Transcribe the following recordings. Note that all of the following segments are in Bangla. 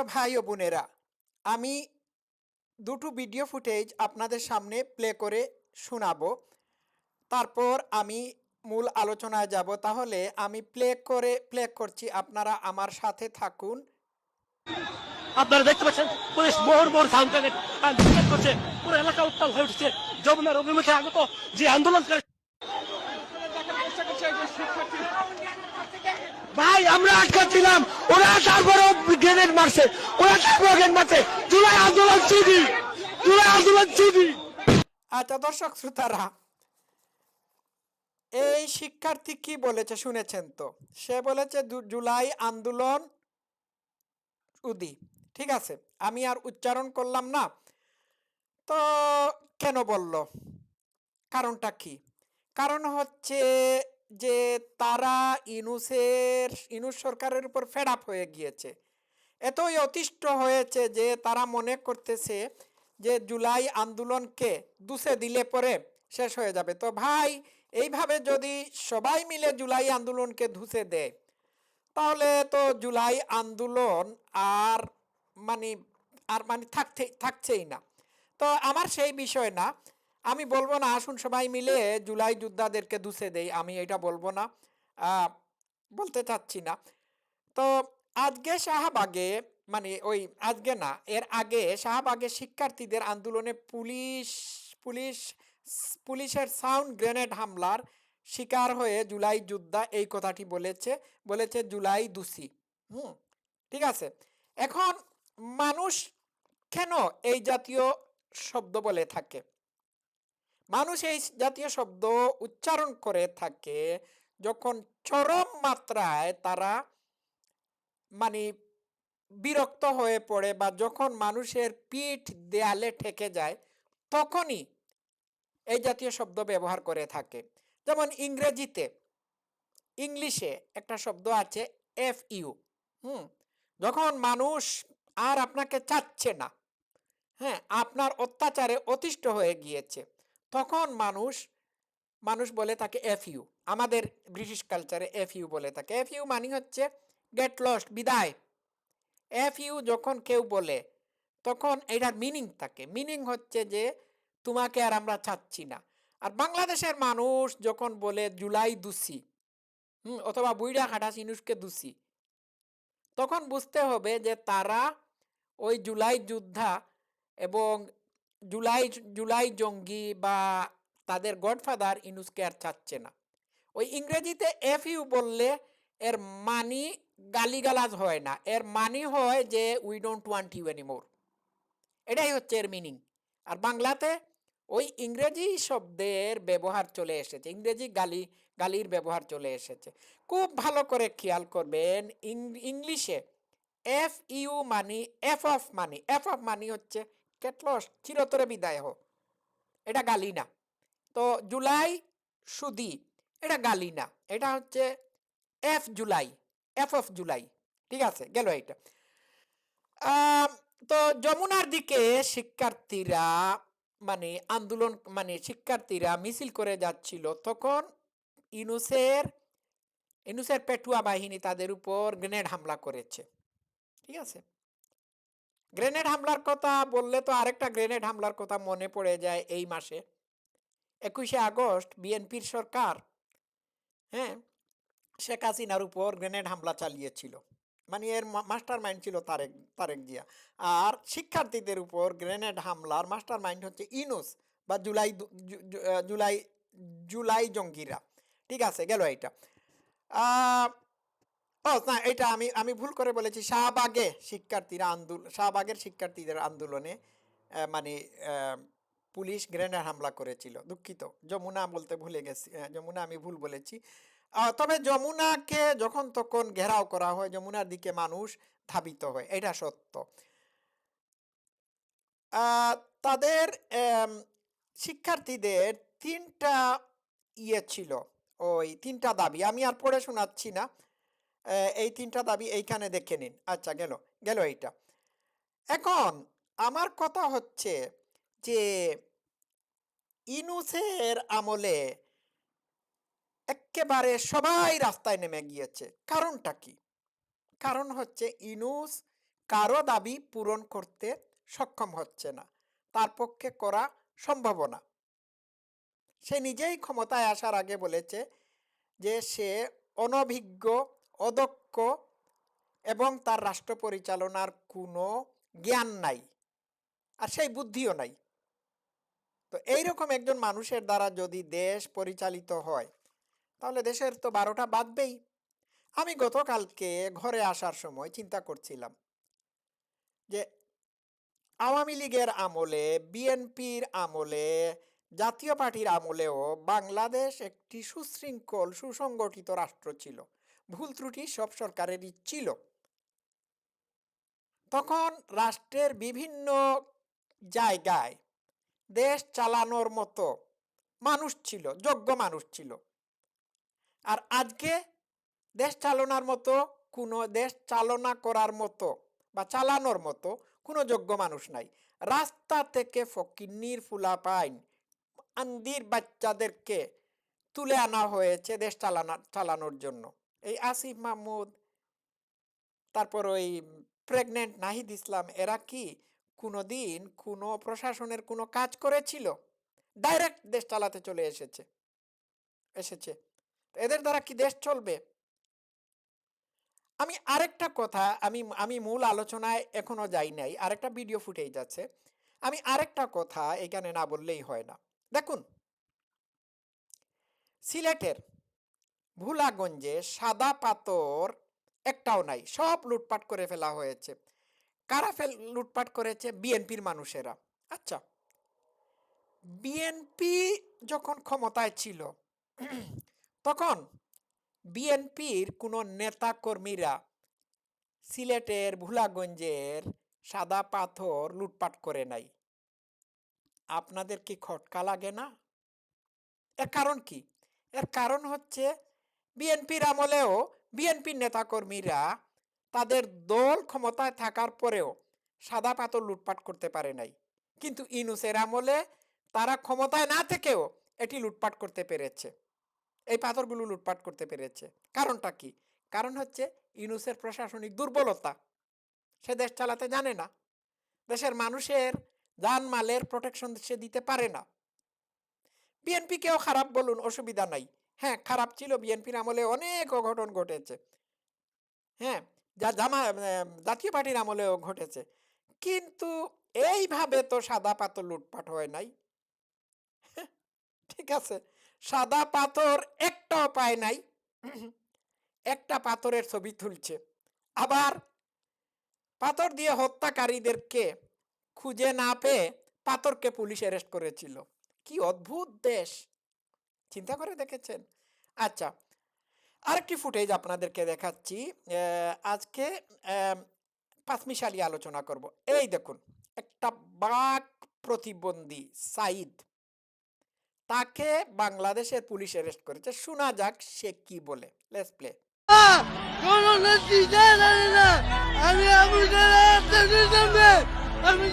প্রিয় ভাই ও বোনেরা, আমি দুটো ভিডিও ফুটেজ আপনাদের সামনে প্লে করে শোনাবো। তারপর আমি মূল আলোচনায় যাব। তাহলে আমি প্লে করে প্লে করছি। আপনারা আমার সাথে থাকুন। আপনারা দেখতে পাচ্ছেন, পুলিশ মোহর মোহর সাউন্ড করছে। পুরো এলাকা উত্তাল হয়ে উঠছে। যমুনার অভিমুখে আগত যে আন্দোলনকারী ভাই, আমরা আটকা ছিলাম ওরা তারপরে গ্রেনেড মারছে। ওরা তারপরে গ্রেনেড মারছে। জুলাই আন্দোলন চুরি জুলাই আন্দোলন চুরি আচ্ছা দর্শক শ্রোতারা, এই শিক্ষার্থী কি বলেছে শুনেছেন তো? সে বলেছে জুলাই আন্দোলন উদি। ঠিক আছে, আমি আর উচ্চারণ করলাম না। তো কেন বলল? কারণটা কি? কারণ হচ্ছে যে তারা ইনুসের, ইনুস সরকারের উপর ফেড আপ হয়ে গিয়েছে। এতই অতিষ্ঠ হয়েছে যে তারা মনে করতেছে যে জুলাই আন্দোলনকে দুসে দিলে পরে শেষ হয়ে যাবে। তো ভাই, এইভাবে যদি সবাই মিলে জুলাই আন্দোলনকে ধুসে দেয়, তাহলে তো জুলাই আন্দোলন আর মানে আর মানে থাকতে থাকছেই না। তো আমার সেই বিষয় না। আমি বলব না, আসুন সবাই মিলে জুলাই যোদ্ধাদেরকে দুসে দেই, আমি এটা বলব না বলতে চাচ্ছি না। তো আজকে শাহবাগে মানে ওই আজকে না, এর আগে শাহবাগে শিক্ষার্থীদের আন্দোলনে পুলিশ পুলিশ, পুলিশের সাউন্ড গ্রেনেড হামলার শিকার হয়ে জুলাই যোদ্ধা এই কথাটি বলেছে বলেছে জুলাই দোষী। হুম, ঠিক আছে। এখন মানুষ কেন এই জাতীয় শব্দ বলে থাকে? মানুষ এই জাতীয় শব্দ উচ্চারণ করে থাকে যখন চরম মাত্রায় তারা মানে বিরক্ত হয়ে পড়ে বা যখন মানুষের পিঠ দেয়ালে ঠেকে যায়, তখনই এই জাতীয় শব্দ ব্যবহার করে থাকে। যেমন ইংরেজিতে, ইংলিশে একটা শব্দ আছে এফ ইউ হুম, যখন মানুষ আর আপনাকে চাচ্ছে না হ্যাঁ আপনার অত্যাচারে অতিষ্ঠ হয়ে গিয়েছে তখন মানুষ মানুষ বলে থাকে এফ ইউ আমাদের ব্রিটিশ কালচারে এফ ইউ বলে থাকে এফ ইউ মানে হচ্ছে গেট লস্ট বিদায়। এফ ইউ যখন কেউ বলে, তখন এটার মিনিং থাকে। মিনিং হচ্ছে যে তোমাকে আর আমরা চাচ্ছি না। আর বাংলাদেশের মানুষ যখন বলে জুলাই দুসি হুম, অথবা বুইড়া খাটা সিনুসকে দুসি তখন বুঝতে হবে যে তারা ওই জুলাই যোদ্ধা এবং জুলাই জুলাই জঙ্গি বা তাদের গডফাদার ইনুসকে আর চাচ্ছে না। ওই ইংরেজিতে এফ ইউ বললে এর মানি গালিগালাজ হয় না। এর মানি হয় যে we don't want you anymore এটাই হচ্ছে এর মিনিং আর বাংলাতে ওই ইংরেজি শব্দের ব্যবহার চলে এসেছে। ইংরেজি গালি, গালির ব্যবহার চলে এসেছে। খুব ভালো করে খেয়াল করবেন ইংলিশে। এফ ইউ মানি এফ অফ মানি এফ অফ মানি হচ্ছে কেটলস চিরতরে বিদায় হো এটা গালি না তো জুলাই সুদি, এটা গালি না এটা হচ্ছে F July, F of July. ঠিক আছে, গেল এটা তো যমুনার দিকে শিক্ষার্থীরা মানে আন্দোলন মানে শিক্ষার্থীরা মিছিল করে যাচ্ছিল। তখন ইনুসের ইনুসের পেটুয়া বাহিনী তাদের উপর গ্রেনেড হামলা করেছে। ঠিক আছে? গ্রেনেড হামলার কথা বললে তো আরেকটা গ্রেনেড হামলার কথা মনে পড়ে যায় এই মাসে। একুশে আগস্ট বিএনপির সরকার হ্যাঁ শেখ হাসিনার উপর গ্রেনেড হামলা চালিয়েছিল। মানে এর মাস্টার মাইন্ড ছিল তারেক তারেক জিয়া। আর শিক্ষার্থীদের উপর গ্রেনেড হামলার মাস্টার মাইন্ড হচ্ছে ইনুস বা জুলাই জুলাই জুলাই জঙ্গিরা। ঠিক আছে, গেল এটা ও না, এটা আমি আমি ভুল করে বলেছি। শাহবাগে শিক্ষার্থীরা আন্দোলন শাহবাগের শিক্ষার্থীদের আন্দোলনে মানে পুলিশ গ্রেনেড হামলা করেছিল। দুঃখিত। যমুনা বলতে ভুলে গেছি। যমুনা আমি ভুল বলেছি। তবে যমুনাকে যখন তখন ঘেরাও করা হয়, যমুনার দিকে মানুষ ধাবিত হয়। এটা সত্য। তাদের শিক্ষার্থীদের তিনটা ইয়ে ছিল। ওই তিনটা দাবি। আমি আর পড়ে শোনাচ্ছি না। এই তিনটা দাবি এইখানে দেখে নিন। আচ্ছা গেল গেল এইটা। এখন আমার কথা হচ্ছে যে, ইনুসের আমলে একেবারে সবাই রাস্তায় নেমে গিয়েছে। কারণটা কি? কারণ হচ্ছে ইনুস কারও দাবি পূরণ করতে সক্ষম হচ্ছে না। তার পক্ষে করা সম্ভব না। সে নিজেই ক্ষমতায় আসার আগে বলেছে যে, সে অনভিজ্ঞ অদক্ষ এবং তার রাষ্ট্র পরিচালনার কোনো জ্ঞান নাই আর সেই বুদ্ধিও নাই। তো এইরকম একজন মানুষের দ্বারা যদি দেশ পরিচালিত হয়, তাহলে দেশের তো বারোটা বাঁধবেই। আমি গতকালকে ঘরে আসার সময় চিন্তা করছিলাম যে আওয়ামী লীগের আমলে, বিএনপির আমলে, জাতীয় পার্টির আমলেও বাংলাদেশ একটি সুশৃঙ্খল, সুসংগঠিত রাষ্ট্র ছিল। ভুল ত্রুটি সব সরকারেরই ছিল। তখন রাষ্ট্রের বিভিন্ন জায়গায় দেশ চালানোর মতো মানুষ ছিল, যোগ্য মানুষ ছিল। আর আজকে দেশ চালনার মতো, কোনো দেশ চালনা করার মতো বা চালানোর মতো কোনো যোগ্য মানুষ নাই। রাস্তা থেকে ফকিন্নির ফুলা পাইন আন্দির বাচ্চাদেরকে তুলে আনা হয়েছে দেশ চালানা, চালানোর জন্য। এই আসিফ মাহমুদ, তারপর ওই প্রেগনেন্ট নাহিদ ইসলাম, এরা কি কোনো দিন কোনো প্রশাসনের কোনো কাজ করেছিল? ডাইরেক্ট দেশ চালাতে চলে এসেছে এসেছে। এদের দ্বারা কি দেশ চলবে? আমি আরেকটা কথা, আমি আমি মূল আলোচনায় এখনও যাই নাই, আরেকটা ভিডিও ফুটেই যাচ্ছে আমি আরেকটা কথা এখানে না বললেই হয় না। দেখুন, সিলেটের ভুলাগঞ্জে সাদা পাথর একটাও নাই, সব লুটপাট করে ফেলা হয়েছে। কারা ফেল, লুটপাট করেছে? বিএনপির মানুষেরা। আচ্ছা বিএনপি যখন ক্ষমতায় ছিল, তখন বিএনপির কোনো নেতা কর্মীরা সিলেটের, ভুলাগঞ্জের সাদা পাথর লুটপাট করে নাই। আপনাদের কি খটকা লাগে না? এর কারণ কি? এর কারণ হচ্ছে বিএনপির আমলেও বিএনপির নেতাকর্মীরা তাদের দল ক্ষমতায় থাকার পরেও সাদা পাথর লুটপাট করতে পারে নাই। কিন্তু ইনুসের আমলে তারা ক্ষমতায় না থেকেও এটি লুটপাট করতে পেরেছে। এই পাথরগুলো লুটপাট করতে পেরেছে। কারণটা কি? কারণ হচ্ছে ইনুসের প্রশাসনিক দুর্বলতা। সে দেশ চালাতে জানে না। দেশের মানুষের জানমালের প্রোটেকশন সে দিতে পারে না। বিএনপিকেও খারাপ বলুন, অসুবিধা নাই। হ্যাঁ খারাপ ছিল বিএনপির আমলে অনেক অঘটন ঘটেছে। হ্যাঁ যা জামা জাতীয় পার্টির আমলেও ঘটেছে। কিন্তু এইভাবে তো সাদা পাথর লুটপাট হয় নাই। ঠিক আছে, সাদা পাথর একটাও পায় নাই। একটা পাথরের ছবি তুলছে। আবার পাথর দিয়ে হত্যাকারীদেরকে খুঁজে না পেয়ে পাথরকে পুলিশ অ্যারেস্ট করেছিল। কি অদ্ভুত দেশ! চিন্তা করে দেখেছেন? আচ্ছা আরেকটি ফুটেজ আপনাদেরকে দেখাচ্ছি। আজকে পাঁচমিশালি আলোচনা করব। এই দেখুন, একটা বাক প্রতিবন্ধী সাইদ তাকে বাংলাদেশের পুলিশ অ্যারেস্ট করেছে। শোনা যাক সে কি বলে। লেটস প্লে আমি জালালের সামনে আমি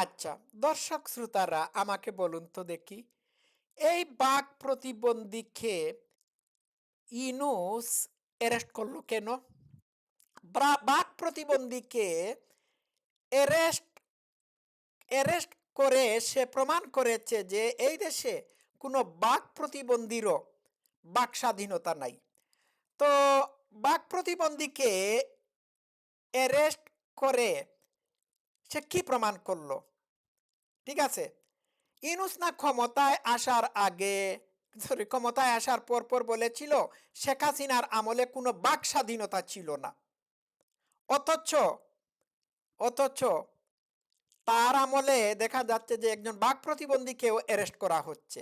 আচ্ছা দর্শক শ্রোতারা, আমাকে বলুন তো দেখি। এই বাক প্রতিবন্ধীকে ইনুস অ্যারেস্ট করল কেন? বাঘ প্রতিবন্ধীকে অ্যারেস্ট অ্যারেস্ট করে সে প্রমাণ করেছে যে এই দেশে কোনো বাঘ প্রতিবন্ধীরও বাক স্বাধীনতা নাই। তো বাক প্রতিবন্ধীকে অ্যারেস্ট করে। সে কি প্রমাণ করল? ঠিক আছে? ইনুস না ক্ষমতায় আসার আগে, সরি, ক্ষমতায় আসার পর পর বলেছিল, শেখ হাসিনার আমলে কোনো বাক স্বাধীনতা ছিল না। অথচ অথচ তার আমলে দেখা যাচ্ছে যে একজন বাক প্রতিবন্ধীকেও অ্যারেস্ট করা হচ্ছে।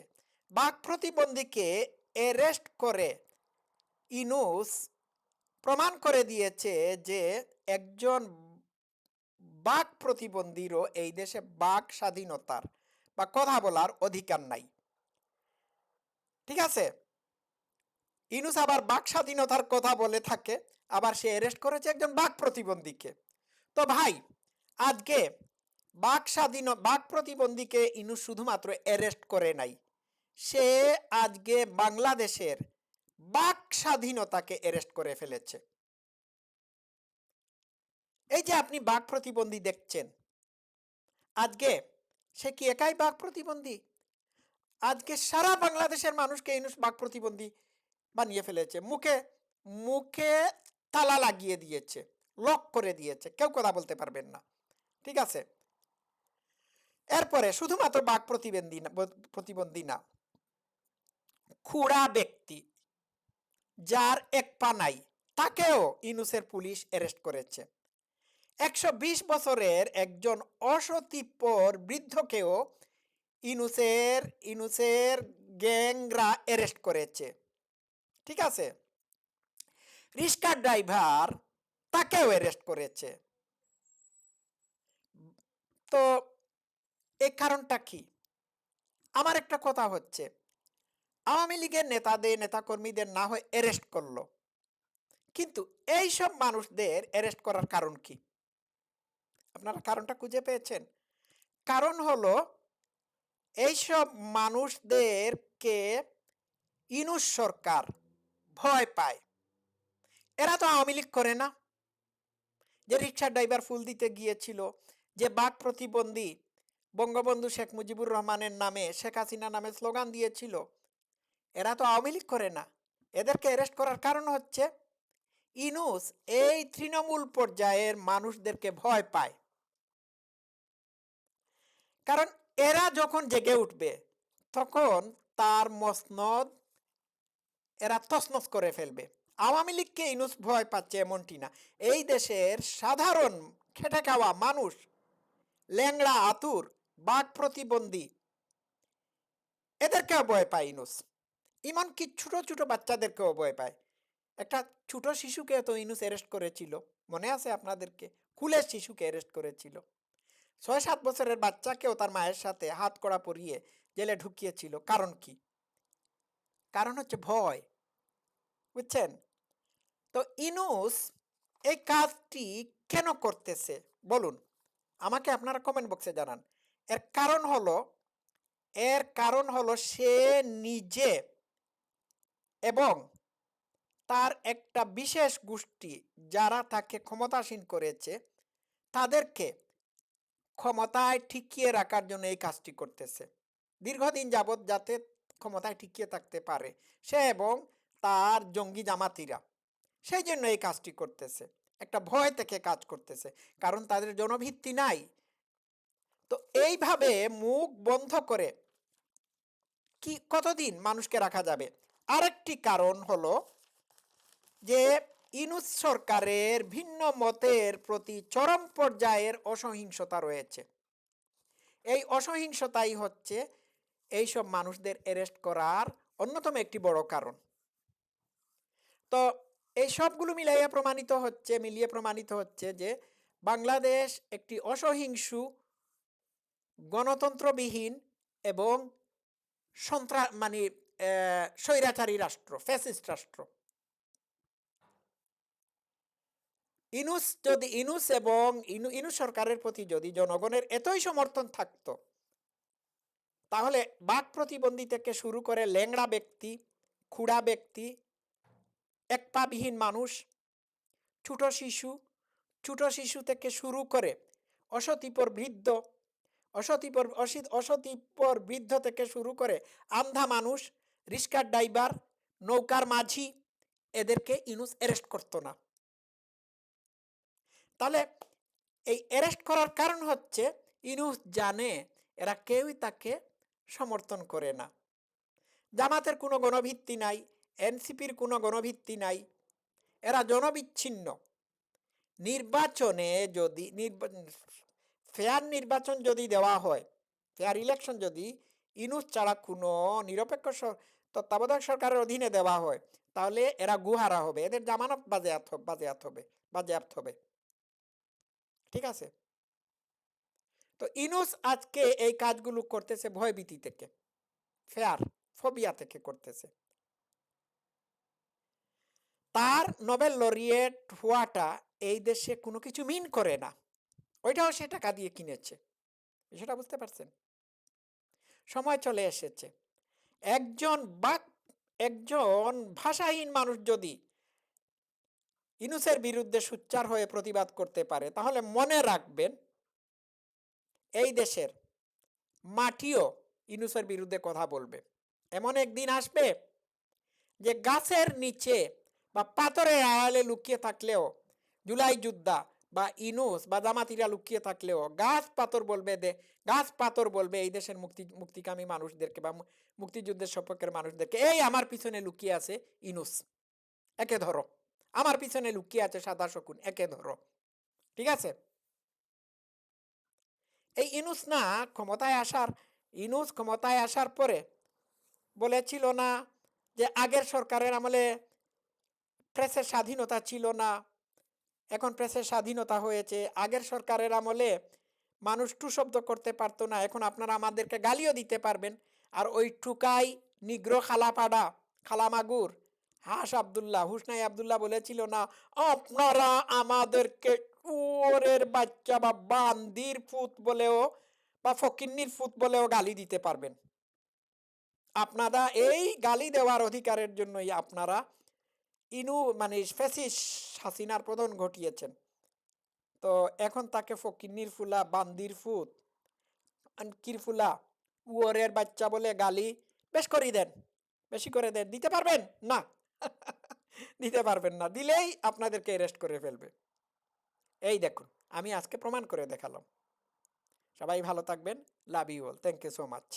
বাক প্রতিবন্ধীকে অ্যারেস্ট করে ইনুস প্রমাণ করে দিয়েছে যে একজন বাক প্রতিবন্ধীরও এই দেশে বাক স্বাধীনতার বা কথা বলার অধিকার নাই। ঠিক আছে? ইনুস আবার বাক স্বাধীনতার কথা বলে থাকে, আবার সে অ্যারেস্ট করেছে একজন বাক প্রতিবন্ধীকে। তো ভাই, আজকে বাক স্বাধীন, বাক প্রতিবন্ধীকে ইনু শুধুমাত্র অ্যারেস্ট করে নাই, সে আজকে বাংলাদেশের বাক স্বাধীনতাকে অ্যারেস্ট করে ফেলেছে। এই যে আপনি বাঘ প্রতিবন্ধী দেখছেন, আজকে সে কি একাই বাঘ প্রতিবন্ধী? আজকে সারা বাংলাদেশের মানুষকে ইনুস বাঘ প্রতিবন্ধী বানিয়ে ফেলেছে। মুখে মুখে তালা লাগিয়ে দিয়েছে, লক করে দিয়েছে, কেউ কথা বলতে পারবেন না। ঠিক আছে? এরপরে শুধুমাত্র বাঘ প্রতিবন্ধী না প্রতিবন্ধী না, খুড়া ব্যক্তি যার এক পা নাই, তাকেও ইনুসের পুলিশ অ্যারেস্ট করেছে। একশো বিশ বছরের একজন অসতিপর বৃদ্ধকেও ইনুসের ইনুসের গ্যাংরা অ্যারেস্ট করেছে। ঠিক আছে? রিক্সা ড্রাইভার তাকেও অ্যারেস্ট করেছে। তো এই কারণটা কি? আমার একটা কথা হচ্ছে। আওয়ামী লীগের নেতাদের, নেতাকর্মীদের না হয়ে অ্যারেস্ট করল। কিন্তু এই সব মানুষদের অ্যারেস্ট করার কারণ কি? আপনারা কারণটা খুঁজে পেয়েছেন। কারণ হলো, এইসব মানুষদেরকে ইনুস সরকার ভয় পায়। এরা তো আওয়ামী লীগ করে না। যে রিক্সা ড্রাইভার ফুল দিতে গিয়েছিল, যে বাক প্রতিবন্ধী বঙ্গবন্ধু শেখ মুজিবুর রহমানের নামে শেখ হাসিনা নামে স্লোগান দিয়েছিল, এরা তো আওয়ামী লীগ করে না। এদেরকে অ্যারেস্ট করার কারণ হচ্ছে, ইনুস এই তৃণমূল পর্যায়ের মানুষদেরকে ভয় পায়। কারণ এরা যখন জেগে উঠবে, তখন তার মসনদ এরা তসনস করে ফেলবে। আওয়ামী লীগকে ইনুস ভয় পাচ্ছে এমনটি না। এই দেশের সাধারণ খেটে খাওয়া মানুষ, ল্যাংড়া, আতুর, বাঘ প্রতিবন্ধী, এদেরকেও ভয় পায় ইনুস। এমনকি ছোট ছোট বাচ্চাদেরকেও ভয় পায়। একটা ছোট শিশুকে তো ইনুস অ্যারেস্ট করেছিল। মনে আছে আপনাদেরকে? কুলের শিশুকে অ্যারেস্ট করেছিল। ছয় সাত বছরের বাচ্চাকেও তার মায়ের সাথে হাত কড়া পরিয়ে জেলে ঢুকিয়েছিল। কারণ কি? কারণ হচ্ছে ভয়, বুঝছেন? তো ইনুস এই কাজটি কেন করতেছে? বলুন, আমাকে আপনারা কমেন্ট বক্সে জানান। এর কারণ হলো, এর কারণ হলো সে নিজে এবং তার একটা বিশেষ গোষ্ঠী যারা তাকে ক্ষমতাসীন করেছে, তাদেরকে ক্ষমতায় ঠিকিয়ে রাখার জন্য এই কাজটি করতেছে। দীর্ঘদিন যাবৎ যাতে ক্ষমতায় টিকিয়ে থাকতে পারে সে এবং তার জঙ্গি জামাতিরা, সেই জন্য এই কাজটি করতেছে। একটা ভয় থেকে কাজ করতেছে, কারণ তাদের জনভিত্তি নাই। তো এইভাবে মুখ বন্ধ করে কি, কতদিন মানুষকে রাখা যাবে? আরেকটি কারণ হলো যে ইনুস সরকারের ভিন্ন মতের প্রতি চরম পর্যায়ের অসহিংসতা রয়েছে। এই অসহিংসতাই হচ্ছে এইসব মানুষদের অ্যারেস্ট করার অন্যতম একটি বড় কারণ। তো এই সবগুলো মিলাইয়া প্রমাণিত হচ্ছে, মিলিয়ে প্রমাণিত হচ্ছে যে বাংলাদেশ একটি অসহিংসু, গণতন্ত্রবিহীন এবং সন্ত্রা মানে স্বৈরাচারী রাষ্ট্র, ফ্যাসিস্ট রাষ্ট্র। ইনুস, যদি ইনুস এবং ইনু ইনুস সরকারের প্রতি যদি জনগণের এতই সমর্থন থাকতো, তাহলে বাক প্রতিবন্ধী থেকে শুরু করে ল্যাংড়া ব্যক্তি, খুড়া ব্যক্তি এক পাবিহীন মানুষ, ছোট শিশু ছোট শিশু থেকে শুরু করে অসতিপর বৃদ্ধ, অসতিপর অসিত অসতিপর বৃদ্ধ থেকে শুরু করে আন্ধা মানুষ রিক্সার ড্রাইভার, নৌকার মাঝি, এদেরকে ইনুস অ্যারেস্ট করতো না। তাহলে এই অ্যারেস্ট করার কারণ হচ্ছে ইনুস জানে এরা কেউই তাকে সমর্থন করে না। জামাতের কোনো গণভিত্তি নাই, এনসিপির কোনো গণভিত্তি নাই, এরা জনবিচ্ছিন্ন। নির্বাচনে যদি ফেয়ার নির্বাচন যদি দেওয়া হয় ফেয়ার ইলেকশন যদি ইনুস ছাড়া কোনো নিরপেক্ষ তত্ত্বাবধায়ক সরকারের অধীনে দেওয়া হয়, তাহলে এরা গুহারা হবে, এদের জামানত বাজেয়াত বাজেয়াত হবে, বাজেয়াপ্ত হবে। ঠিক আছে? তো ইনুস আজকে এই কাজগুলো করতেছে ভয়ভীতি থেকে। ফেয়ার ফোবিয়া থেকে করতেছে। তার নোবেল লরিয়েট হওয়াটা এই দেশে কোনো কিছু মিন করে না। ওইটাও সে টাকা দিয়ে কিনেছে। বিষয়টা বুঝতে পারছেন? সময় চলে এসেছে। একজন বাক একজন ভাষাহীন মানুষ যদি ইনুসের বিরুদ্ধে সুচ্চার হয়ে প্রতিবাদ করতে পারে, তাহলে মনে রাখবেন এই দেশের মাটিও ইনুসের বিরুদ্ধে কথা বলবে। এমন একদিন আসবে যে গাছের নিচে বা পাথরের আড়ালে লুকিয়ে থাকলেও জুলাই যোদ্ধা বা ইনুস বা জামাতিরা লুকিয়ে থাকলেও গাছ পাথর বলবে দে, গাছ পাথর বলবে এই দেশের মুক্তি, মুক্তিকামী মানুষদেরকে বা মুক্তিযুদ্ধের সপক্ষের মানুষদেরকে, এই আমার পিছনে লুকিয়ে আছে ইনুস। একে ধরো। আমার পিছনে লুকিয়ে আছে সাদা শকুন, একে ধরো। ঠিক আছে? এই ইনুস না ক্ষমতায় আসার, ইনুস ক্ষমতায় আসার পরে বলেছিল না যে আগের সরকারের আমলে প্রেসের স্বাধীনতা ছিল না। এখন প্রেসের স্বাধীনতা হয়েছে, আগের সরকারের আমলে মানুষ টু শব্দ করতে পারতো না, এখন আপনারা আমাদেরকে গালিও দিতে পারবেন। আর ওই টুকাই নিগ্র খালাপাড়া, খালামাগুর হাস আবদুল্লাহ হুসনাই আবদুল্লাহ বলেছিল না, আপনারা আমাদেরকে চোরের বাচ্চা বা বান্দির ফুত বলেও বা ফকিন্নির ফুত বলেও গালি দিতে পারবেন। আপনারা এই গালি দেওয়ার অধিকারের জন্যই আপনারা ইনু মানে ফেসিস হাসিনার প্রধান ঘটিয়েছেন। তো এখন তাকে ফকিন্নির ফুলা, বান্দির ফুত, আনকির ফুলা উয়রের বাচ্চা বলে গালি বেশ করে দেন, বেশি করে দেন, দিতে পারবেন? না। দিতে পারবেন না। দিলেই আপনাদেরকে অ্যারেস্ট করে ফেলবে। এই দেখুন, আমি আজকে প্রমাণ করে দেখালাম। সবাই ভালো থাকবেন। Love you all thank you so much